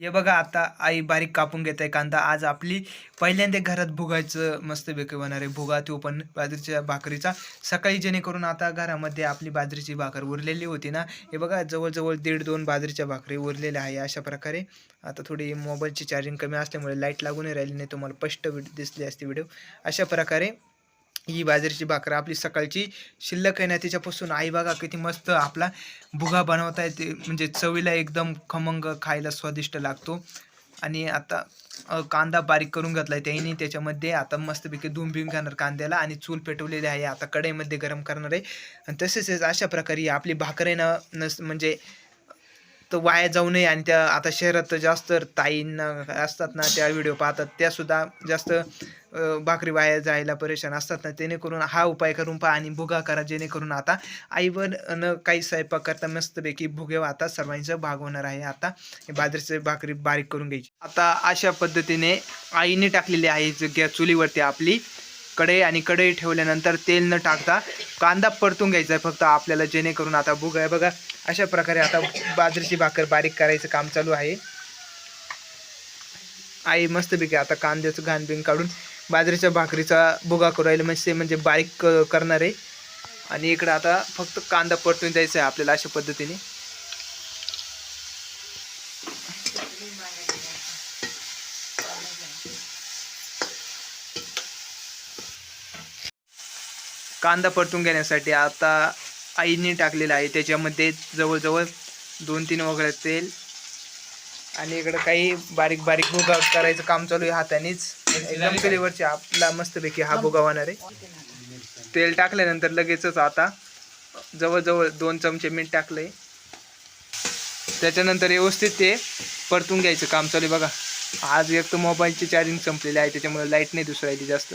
हे बघा आता आई बारीक कापून घेत आहे कांदा. आज आपली पहिल्यांदा घरात भुगायचं मस्त बेके होणार आहे. भुगा तो पण बाजरीच्या भाकरीचा. सकाळी जेणेकरून आता घरामध्ये आपली बाजरीची भाकर उरलेली होती ना. हे बघा जवळजवळ दीड दोन बाजरीच्या भाकरी उरलेल्या आहे अशा प्रकारे. आता थोडी मोबाईलची चार्जिंग कमी असल्यामुळे लाइट लागून राहिली नाही. तुम्हाला स्पष्ट दिसली असते व्हिडिओ अशा प्रकारे ही बाजरीची भाकर आपली सकाळची शिल्लक आहे ना त्याच्यापासून आई बघा किती मस्त आपला भुगा बनवता येते. म्हणजे चवीला एकदम खमंग खायला स्वादिष्ट लागतो. आणि आता कांदा बारीक करून घेतलाय त्याने. त्याच्यामध्ये आता मस्तपैकी धुम भिम घेणार कांद्याला आणि चूल पेटवलेली आहे. आता कढईमध्ये गरम करणार आहे. आणि तसेच अशा प्रकारे आपली भाकर आहे ना नस म्हणजे तर वाया जाऊ नये आणि त्या आता शहरात जास्त ताईंना असतात ना त्या व्हिडिओ पाहतात. त्यासुद्धा जास्त भाकरी वाया जायला परेशान असतात ना. जेणेकरून हा उपाय करून पहा आणि भुगा करा. जेणेकरून आता आईवर न काही स्वयंपाक करता मस्तपैकी भुगे आता सर्वांचा भाग होणार आहे. आता हे भाकरी बारीक करून घ्यायची. आता अशा पद्धतीने आईने टाकलेली आहे गॅस चुलीवरती आपली कढई आणि कढई ठेवल्यानंतर तेल न टाकता कांदा परतून घ्यायचा आहे फक्त आपल्याला. जेणेकरून आता भुगा आहे बघा. अशा प्रकारे आता बाजरीची भाकर बारीक करायचं काम चालू आहे. आई मस्तपैकी आता कांद्याचं घाण काढून बाजरीच्या भाकरीचा भुगा करू राहिले. म्हणजे म्हणजे बारीक करणार आहे. आणि इकडं आता फक्त कांदा परतून द्यायचा आहे आपल्याला अशा पद्धतीने. कांदा परतून घेण्यासाठी आता आईने टाकलेलं आहे. त्याच्यामध्ये जवळजवळ दोन तीन वगैरे तेल आणि इकडं काही बारीक बारीक भुगा करायचं काम चालू आहे हातानेच. एकदम चुलीवरची आपला मस्तपैकी हा भोगा होणार आहे. तेल टाकल्यानंतर लगेचच आता जवळजवळ दोन चमचे मीठ टाकलंय. त्याच्यानंतर व्यवस्थित ते परतून घ्यायचं काम चालू आहे बघा. आज एक तर मोबाईलची चार्जिंग संपलेली आहे त्याच्यामुळे लाइट नाही दुसरायची जास्त.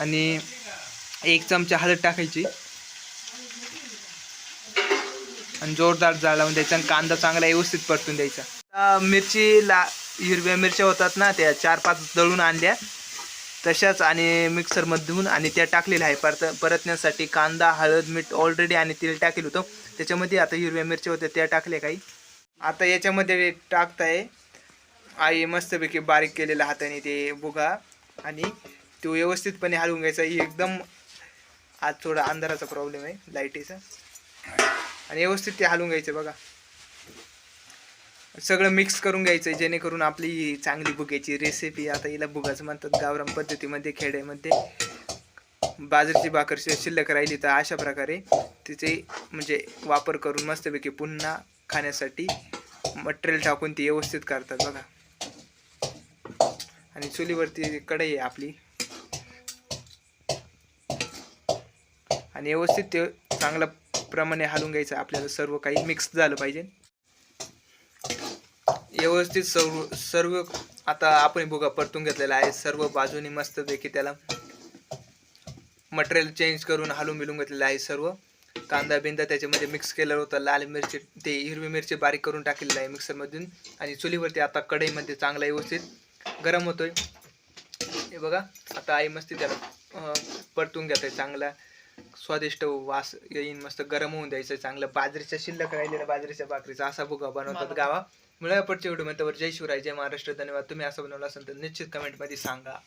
आणि एक चमचा हळद टाकायची. आणि जोरदार जाळ लावून द्यायचा आणि कांदा चांगला व्यवस्थित परतून द्यायचा. आता मिरची ला हिरव्या मिरच्या होतात ना त्या चार पाच दळून आणल्या. तशाच आणि मिक्सरमधून आणि त्या टाकलेल्या आहे परत परतण्यासाठी कांदा हळद मीठ ऑलरेडी आणि तेल टाकेल होतं. त्याच्यामध्ये आता हिरव्या मिरच्या होत्या त्या टाकल्या काही. आता याच्यामध्ये टाकताय. आई मस्तपैकी बारीक केलेल्या हाताने ते बुगा. आणि तो व्यवस्थितपणे हलवून घ्यायचा. ही एकदम आज थोडा अंधाराचा प्रॉब्लेम आहे लाईटीचा. आणि व्यवस्थित ते हलवून घ्यायचं बघा. सगळं मिक्स करून घ्यायचं जेणेकरून आपली चांगली भुग्याची रेसिपी आता हिला भुगाच म्हणतात गावराम पद्धतीमध्ये खेड्यामध्ये. बाजरीची भाकरशि शिल्लक राहिली तर अशा प्रकारे तिचे म्हणजे वापर करून मस्तपैकी पुन्हा खाण्यासाठी मटेरियल टाकून ती व्यवस्थित करतात बघा. आणि चुलीवरती कढई आहे आपली. आणि व्यवस्थित ते चांगल्या प्रमाणे हलवून घ्यायचं. आपल्याला सर्व काही मिक्स झालं पाहिजे. व्यवस्थित सर्व सर्व आता आपण बघा परतून घेतलेला आहे. सर्व बाजूनी मस्तपैकी त्याला मटेरियल चेंज करून हलून मिळून घेतलेलं आहे सर्व. कांदा बिंदा त्याच्यामध्ये मिक्स केलं होतं. लाल मिरची ते हिरवी मिरची बारीक करून टाकलेलं आहे मिक्सरमधून आणि चुलीवरती आता कढईमध्ये चांगला व्यवस्थित गरम होतोय. हे बघा आता आई मस्ती त्याला परतून घेत आहे चांगला. स्वादिष्ट वास येईन मस्त गरम होऊन द्यायचं चांगलं. बाजरीच्या शिल्लक राहिलेल्या बाजरीच्या भाकरीचा असा भुगा बनवतात गावा मुळे पुढच्या व्हिडिओ जय शिवराय जय महाराष्ट्र धन्यवाद. तुम्ही असं बनवलं असेल तर निश्चित कमेंटमध्ये सांगा.